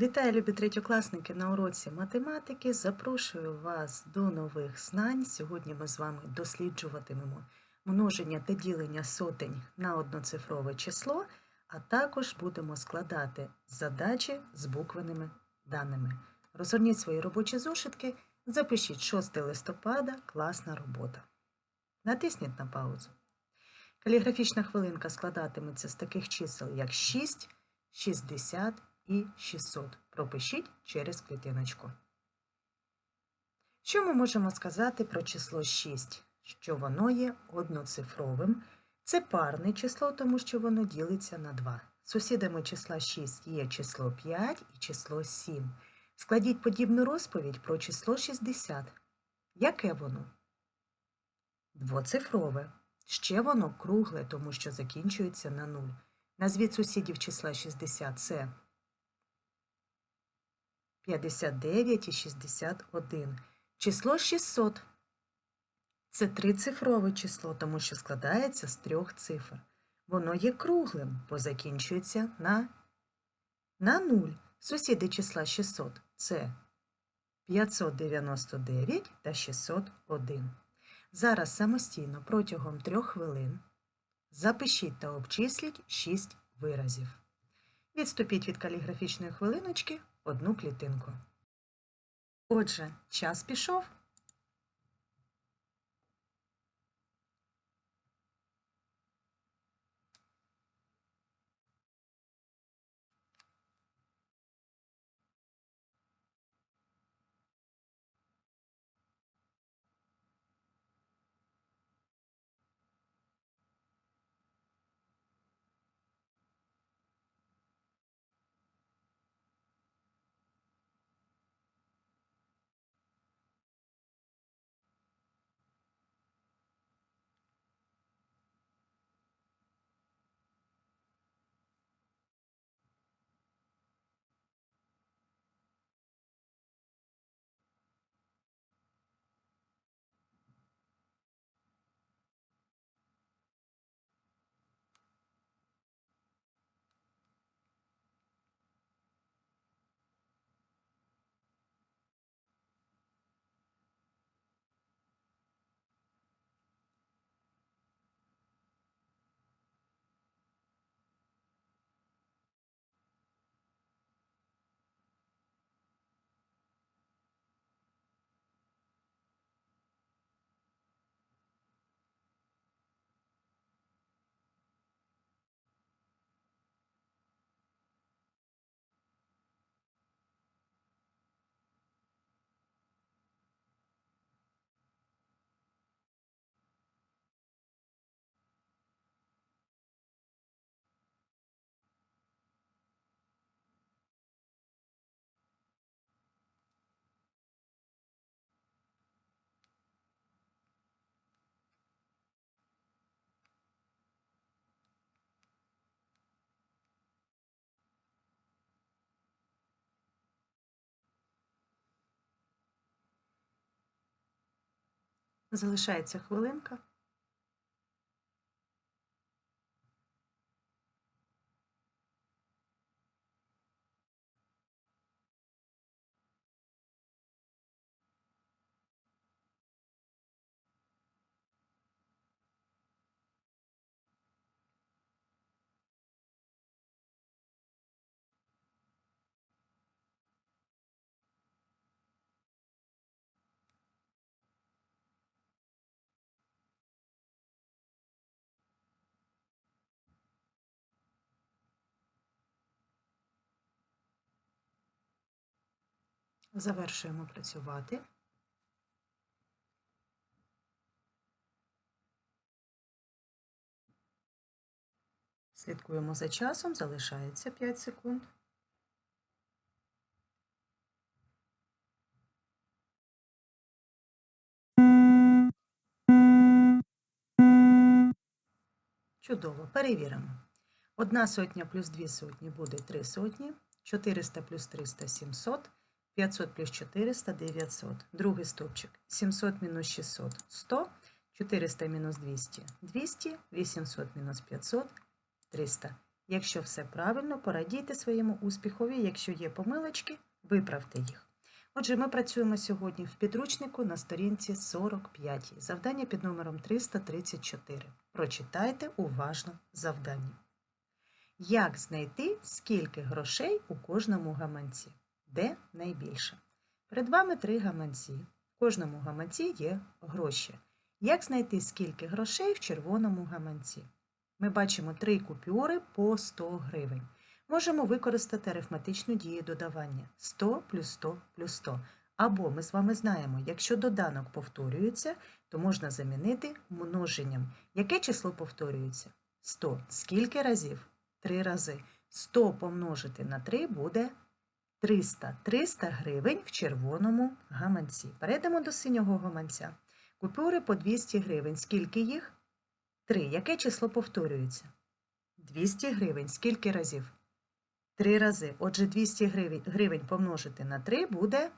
Вітаю, любі третьокласники на уроці математики. Запрошую вас до нових знань. Сьогодні ми з вами досліджуватимемо множення та ділення сотень на одноцифрове число, а також будемо складати задачі з буквеними даними. Розгорніть свої робочі зошитки, запишіть 6 листопада, класна робота. Натисніть на паузу. Каліграфічна хвилинка складатиметься з таких чисел, як 6, 60 і 600. Пропишіть через клітиночку. Що ми можемо сказати про число 6? Що воно є одноцифровим. Це парне число, тому що воно ділиться на 2. Сусідами числа 6 є число 5 і число 7. Складіть подібну розповідь про число 60. Яке воно? Двоцифрове. Ще воно кругле, тому що закінчується на 0. Назвіть сусідів числа 60 це 59 і 61. Число 600. Це трицифрове число, тому що складається з трьох цифр. Воно є круглим, бо закінчується на, на 0. Сусіди числа 600 це 599 та 601. Зараз самостійно протягом трьох хвилин запишіть та обчисліть 6 виразів. Відступіть від каліграфічної хвилиночки одну клітинку. Отже, час пішов. Залишається хвилинка. Завершуємо працювати. Слідкуємо за часом, залишається 5 секунд. Чудово, перевіримо. Одна сотня плюс дві сотні буде три сотні, 400 плюс 300 – 700, 500 плюс 400 – 900. Другий стовпчик. 700 мінус 600 – 100, 400 мінус 200 – 200, 800 мінус 500 – 300. Якщо все правильно, порадійте своєму успіхові. Якщо є помилочки, виправте їх. Отже, ми працюємо сьогодні в підручнику на сторінці 45. Завдання під номером 334. Прочитайте уважно завдання. Як знайти, скільки грошей у кожному гаманці? Де найбільше? Перед вами три гаманці. В кожному гаманці є гроші. Як знайти, скільки грошей в червоному гаманці? Ми бачимо три купюри по 100 гривень. Можемо використати арифметичну дію додавання 100 плюс 100 плюс 100. Або ми з вами знаємо, якщо доданок повторюється, то можна замінити множенням. Яке число повторюється? 100. Скільки разів? Три рази. 100 помножити на 3 буде 300. 300 гривень в червоному гаманці. Перейдемо до синього гаманця. Купюри по 200 гривень. Скільки їх? 3. Яке число повторюється? 200 гривень. Скільки разів? 3 рази. Отже, 200 гривень, помножити на 3 буде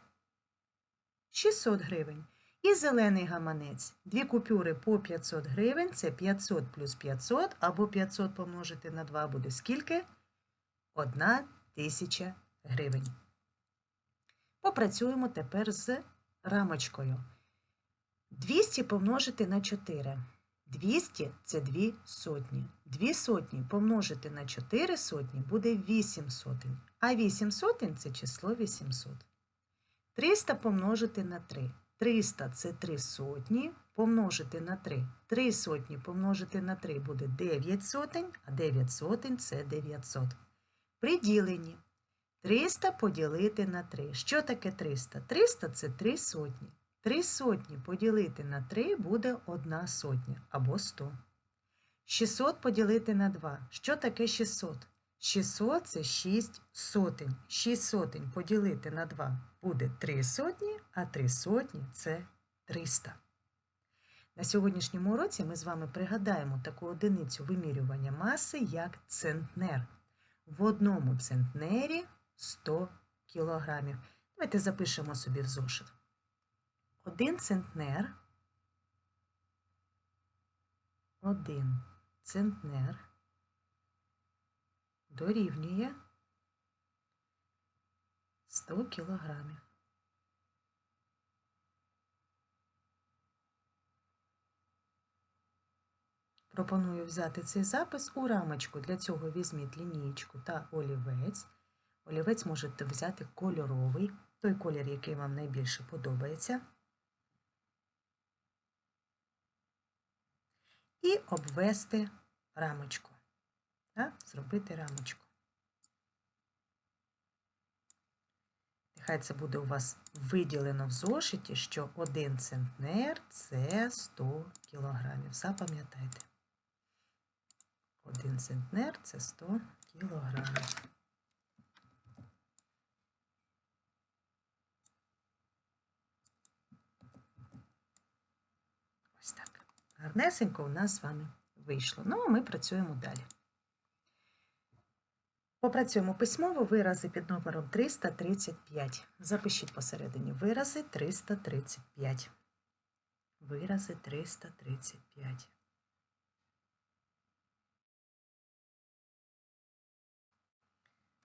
600 гривень. І зелений гаманець. Дві купюри по 500 гривень це 500 плюс 500, або 500 помножити на 2 буде скільки? 1 тисяча гривень. Попрацюємо тепер з рамочкою. 200 помножити на 4. 200 це 2 сотні. 2 сотні помножити на 4 сотні буде 8 сотень. А 8 сотень це число 800. 300 помножити на 3. 300 це 3 сотні помножити на 3. 3 сотні помножити на 3 буде 9 сотень, а 9 сотень це 900. При діленні 300 поділити на 3. Що таке 300? 300 це 3 сотні. 3 сотні поділити на 3 буде 1 сотня або 100. 600 поділити на 2. Що таке 600? 600 це 6 сотень. 6 сотень поділити на 2 буде 3 сотні, а 3 сотні це 300. На сьогоднішньому уроці ми з вами пригадаємо таку одиницю вимірювання маси, як центнер. В одному центнері 100 кілограмів. Давайте запишемо собі в зошит. Один центнер. Один центнер дорівнює 100 кілограмів. Пропоную взяти цей запис у рамочку. Для цього візьміть лінієчку та олівець. Олівець можете взяти кольоровий, той колір, який вам найбільше подобається. І обвести рамочку. Так? Зробити рамочку. Нехай це буде у вас виділено в зошиті, що 1 центнер це 100 кілограмів. Запам'ятайте. 1 центнер це 100 кілограмів. Ось так. Гарнесенько у нас з вами вийшло. Ну, а ми працюємо далі. Попрацюємо письмово вирази під номером 335. Запишіть посередині вирази 335. Вирази 335.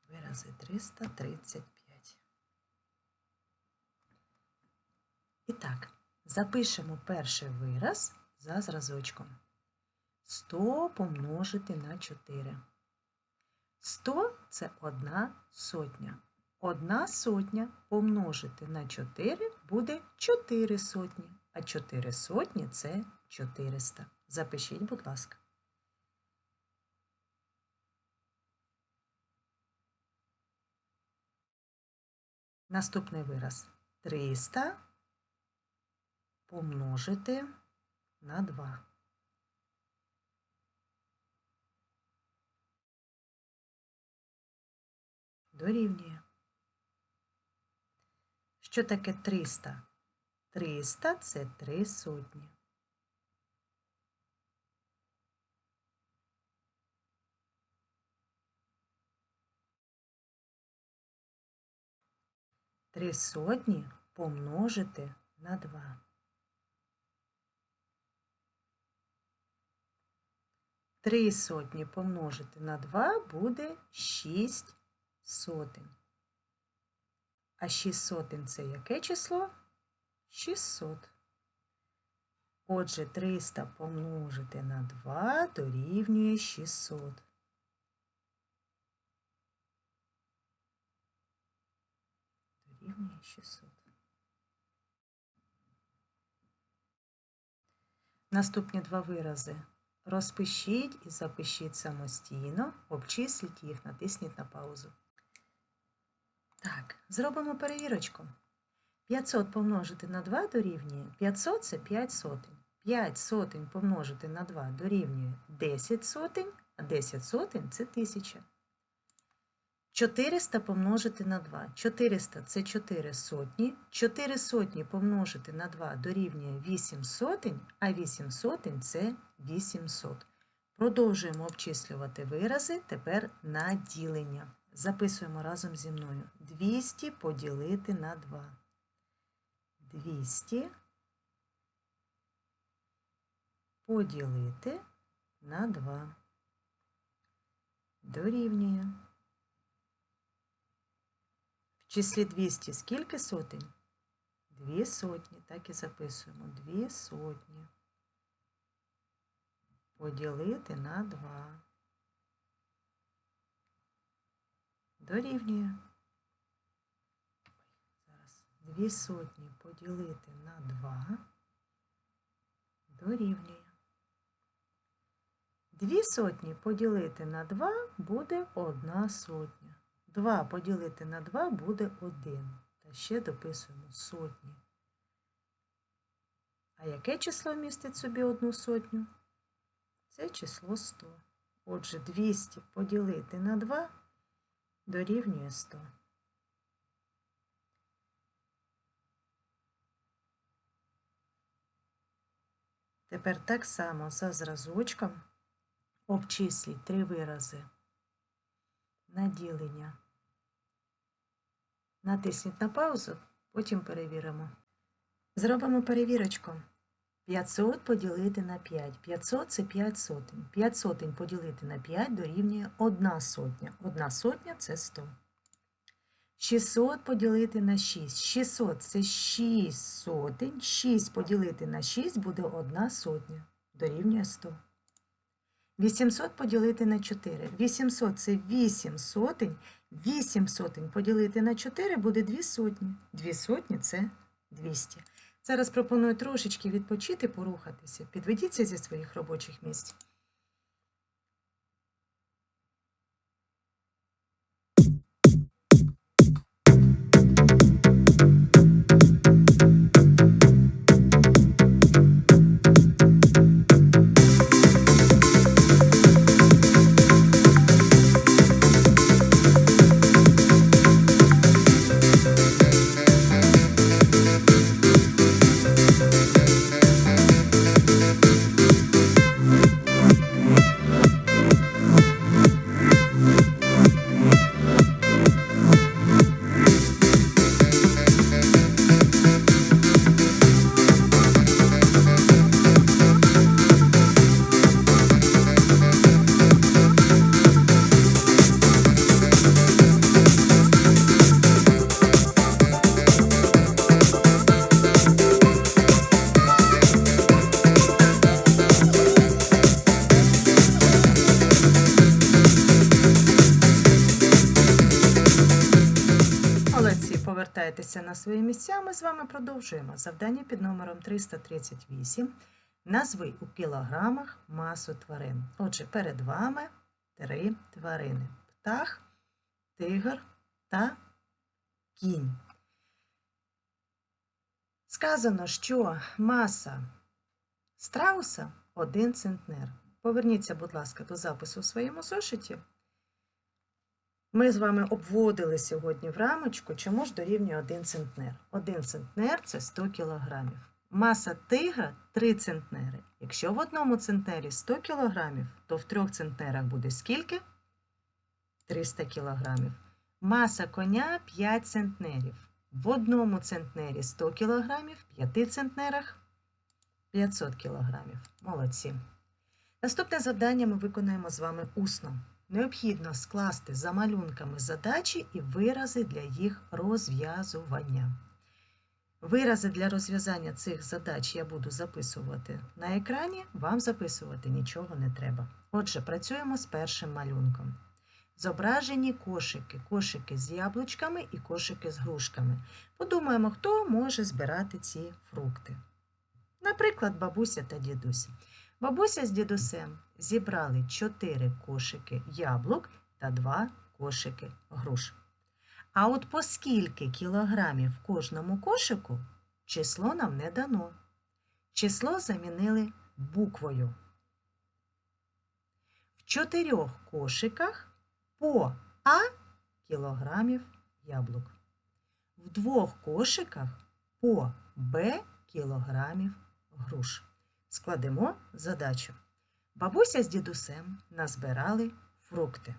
Вирази 335. І так, запишемо перший вираз за зразочком. 100 помножити на 4. 100 – це одна сотня. Одна сотня помножити на 4 буде 4 сотні, а 4 сотні – це 400. Запишіть, будь ласка. Наступний вираз 300 помножити на 2. Дорівнює. Що таке 300? 300 – це 3 сотні. Три сотні помножити на 2. 3 сотні помножити на 2 буде 6 сотень. А 6 сотень це яке число? 600. Отже, 300 помножити на 2 дорівнює 600. Дорівнює 600. Наступні два вирази. Розпишіть і запишіть самостійно, обчисліть їх, натисніть на паузу. Так, зробимо перевірочку. 500 помножити на 2 дорівнює 500 це 5 сотень. 5 сотень помножити на 2 дорівнює 10 сотень, а 10 сотень це 1000. 400 помножити на 2. 400 це 4 сотні. 4 сотні помножити на 2 дорівнює 8 сотень, а 8 сотень це 800. Продовжуємо обчислювати вирази тепер на ділення. Записуємо разом зі мною. 200 поділити на 2. 200 поділити на 2. Дорівнює. Числі 200 скільки сотень? Дві сотні. Так і записуємо. Дві сотні. Поділити на 2. Дорівнює. Дві сотні поділити на 2. Дорівнює. Дві сотні поділити на 2 буде одна сотня. 2 поділити на 2 буде 1. Та ще дописуємо сотні. А яке число містить собі одну сотню? Це число 100. Отже, 200 поділити на 2 дорівнює 100. Тепер так само за зразочком обчисліть три вирази на ділення. Натисніть на паузу, потім перевіримо. Зробимо перевірочку. 500 поділити на 5. 500 це 5 сотень. 5 сотень поділити на 5 дорівнює 1 сотня. 1 сотня це 100. 600 поділити на 6. 600 це 6 сотень. 6 поділити на 6 буде 1 сотня. Дорівнює 100. 800 поділити на 4. 800 це 8 сотень. 8 сотень поділити на 4 буде 2 сотні. 2 сотні це 200. Зараз пропоную трошечки відпочити, порухатися. Підведіться зі своїх робочих місць. Свої місця. Ми з вами продовжуємо завдання під номером 338. Назви у кілограмах масу тварин. Отже, перед вами три тварини: птах, тигр та кінь. Сказано, що маса страуса 1 центнер. Поверніться, будь ласка, до запису в своєму зошиті. Ми з вами обводили сьогодні в рамочку, чому ж дорівнює 1 центнер. 1 центнер це 100 кілограмів. Маса тигра 3 центнери. Якщо в одному центнері 100 кілограмів, то в трьох центнерах буде скільки? 300 кілограмів. Маса коня 5 центнерів. В одному центнері 100 кілограмів, в 5 центнерах 500 кілограмів. Молодці. Наступне завдання ми виконаємо з вами усно. Необхідно скласти за малюнками задачі і вирази для їх розв'язування. Вирази для розв'язання цих задач я буду записувати на екрані, вам записувати нічого не треба. Отже, працюємо з першим малюнком. Зображені кошики, кошики з яблучками і кошики з грушками. Подумаємо, хто може збирати ці фрукти. Наприклад, бабуся та дідусь. Бабуся з дідусем зібрали 4 кошики яблук та 2 кошики груш. А от по скільки кілограмів в кожному кошику число нам не дано. Число замінили буквою. В чотирьох кошиках по А кілограмів яблук. В двох кошиках по Б кілограмів груш. Складемо задачу. Бабуся з дідусем назбирали фрукти.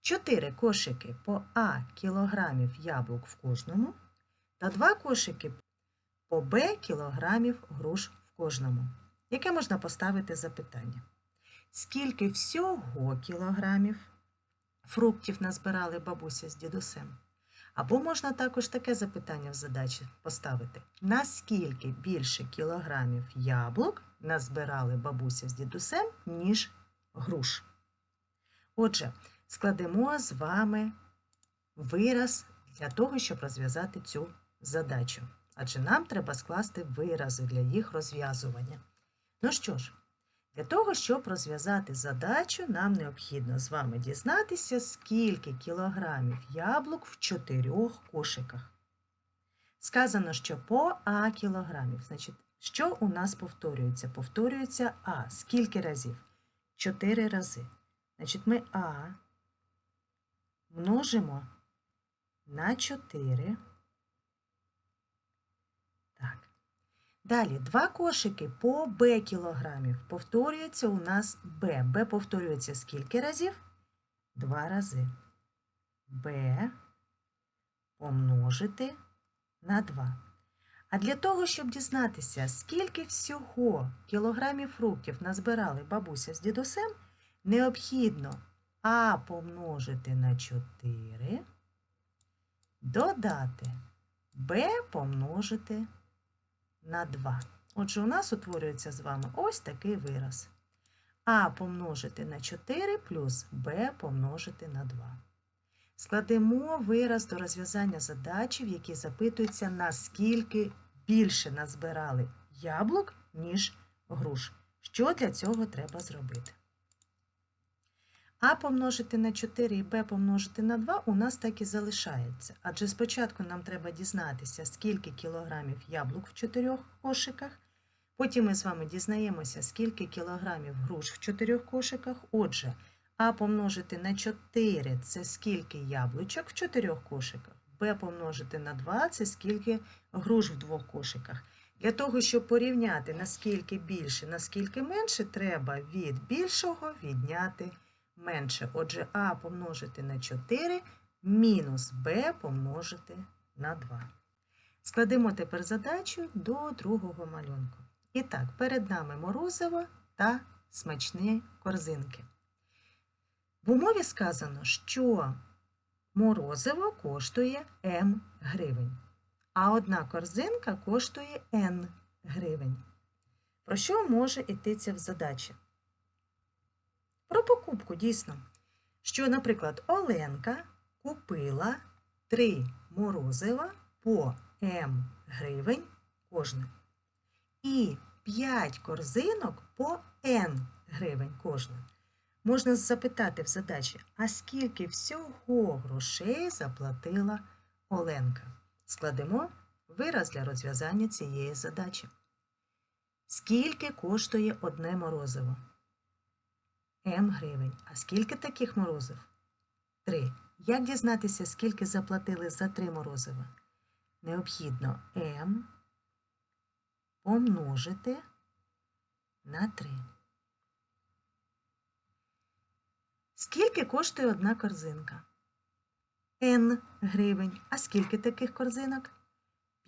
Чотири кошики по А кілограмів яблук в кожному та два кошики по Б кілограмів груш в кожному. Яке можна поставити запитання? Скільки всього кілограмів фруктів назбирали бабуся з дідусем? Або можна також таке запитання в задачі поставити: наскільки більше кілограмів яблук назбирали бабуся з дідусем, ніж груш? Отже, складемо з вами вираз для того, щоб розв'язати цю задачу. Адже нам треба скласти вирази для їх розв'язування. Ну що ж, для того, щоб розв'язати задачу, нам необхідно з вами дізнатися, скільки кілограмів яблук в чотирьох кошиках. Сказано, що по А кілограмів. Значить, що у нас повторюється? Повторюється А. Скільки разів? Чотири рази. Значить, ми А множимо на 4. Так. Далі два кошики по Б кілограмів. Повторюється у нас Б. Б повторюється скільки разів? Два рази. Б помножити на 2. А для того, щоб дізнатися, скільки всього кілограмів фруктів назбирали бабуся з дідусем, необхідно А помножити на 4, додати Б помножити на 2. Отже, у нас утворюється з вами ось такий вираз. А помножити на 4 плюс Б помножити на 2. Складемо вираз до розв'язання задачі, в якій запитується, наскільки більше назбирали яблук, ніж груш. Що для цього треба зробити? А помножити на 4 і Б помножити на 2 у нас так і залишається. Адже спочатку нам треба дізнатися, скільки кілограмів яблук в чотирьох кошиках. Потім ми з вами дізнаємося, скільки кілограмів груш в чотирьох кошиках. Отже, А помножити на 4 це скільки яблучок в чотирьох кошиках. Б помножити на 2 це скільки груш в двох кошиках. Для того, щоб порівняти, наскільки більше, наскільки менше, треба від більшого відняти менше. Отже, А помножити на 4 мінус Б помножити на 2. Складемо тепер задачу до другого малюнку. І так, перед нами морозиво та смачні корзинки. В умові сказано, що морозиво коштує М гривень, а одна корзинка коштує Н гривень. Про що може йтися в задачі? Про покупку дійсно. Що, наприклад, Оленка купила три морозива по М гривень кожне. І 5 корзинок по Н гривень кожна. Можна запитати в задачі, а скільки всього грошей заплатила Оленка? Складемо вираз для розв'язання цієї задачі. Скільки коштує одне морозиво? М гривень. А скільки таких морозив? Три. Як дізнатися, скільки заплатили за три морозива? Необхідно М помножити на 3. Скільки коштує одна корзинка? Н гривень. А скільки таких корзинок?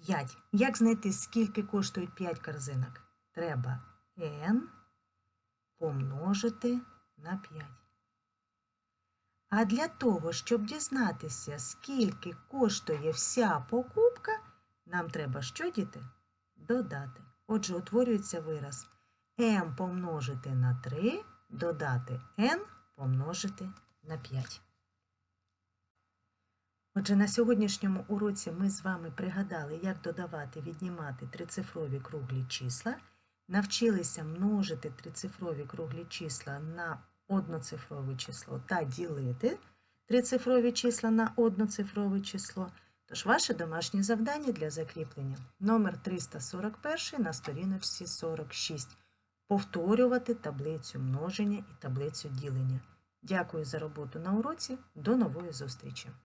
5. Як знайти, скільки коштують 5 корзинок? Треба N помножити на 5. А для того, щоб дізнатися, скільки коштує вся покупка, нам треба що, діти? Додати. Отже, утворюється вираз m помножити на 3, додати n помножити на 5. Отже, на сьогоднішньому уроці ми з вами пригадали, як додавати, віднімати трицифрові круглі числа, навчилися множити трицифрові круглі числа на одноцифрове число та ділити трицифрові числа на одноцифрове число. Тож ваше домашнє завдання для закріплення номер 341 на сторіночці 46. Повторювати таблицю множення і таблицю ділення. Дякую за роботу на уроці. До нової зустрічі!